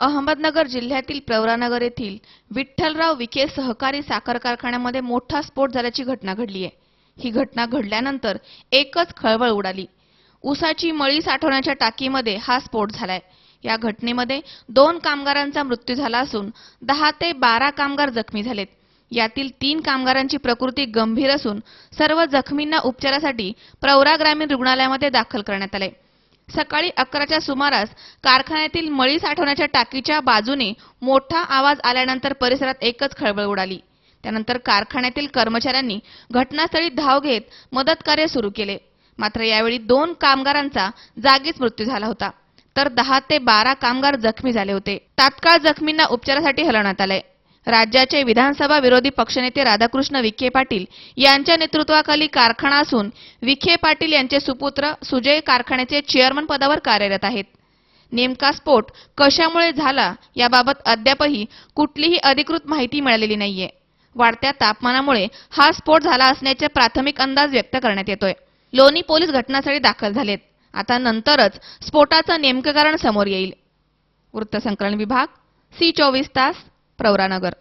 अहमदनगर जिल्ह्यातील प्रवरानगर येथील विठ्ठलराव विखे सहकारी साखर कारखान्यामध्ये मोठा स्फोट झाल्याची घटना घडली आहे. ही घटना घडल्यानंतर एकच खळबळ उडाली. उसाची मळी साठवण्याच्या टाकीमध्ये हा स्फोट झालाय. या घटनेमध्ये दोन कामगारांचा मृत्यू झाला असून दहा ते बारा कामगार जखमी झालेत. यातील तीन कामगारांची प्रकृती गंभीर असून सर्व जखमींना उपचारासाठी प्रवरा ग्रामीण रुग्णालयामध्ये दाखल करण्यात आले सकाळी अकराच्या सुमारास कारखान्यातील मळी साठवण्याच्या टाकीच्या बाजूने मोठा आवाज आल्यानंतर परिसरात एकच खळबळ उडाली. त्यानंतर कारखान्यातील कर्मचाऱ्यांनी घटनास्थळी धाव घेत मदत कार्य सुरू केले. मात्र यावेळी दोन कामगारांचा जागीच मृत्यू झाला होता. तर दहा ते बारा कामगार जखमी झाले होते. तात्काळ जखमींना उपचारासाठी हलवण्यात आले राज्याचे विधानसभा विरोधी पक्षनेते राधाकृष्ण विखे पाटील यांच्या नेतृत्वाखाली कारखाना असून विखे पाटील यांचे सुपुत्र सुजय कारखान्याचे चेअरमन पदावर कार्यरत आहेत. नेमका स्फोट कशामुळे झाला याबाबत अद्यापही कुठलीही अधिकृत माहिती मिळालेली नाहीये. वाढत्या तापमानामुळे हा स्फोट झाला असण्याचे प्राथमिक अंदाज व्यक्त करण्यात येतोय. लोणी पोलीस घटनास्थळी दाखल झालेत. आता नंतरच स्फोटाचं नेमकं कारण समोर येईल. वृत्तसंकलन विभाग सी चोवीस तास. प्रवरानगर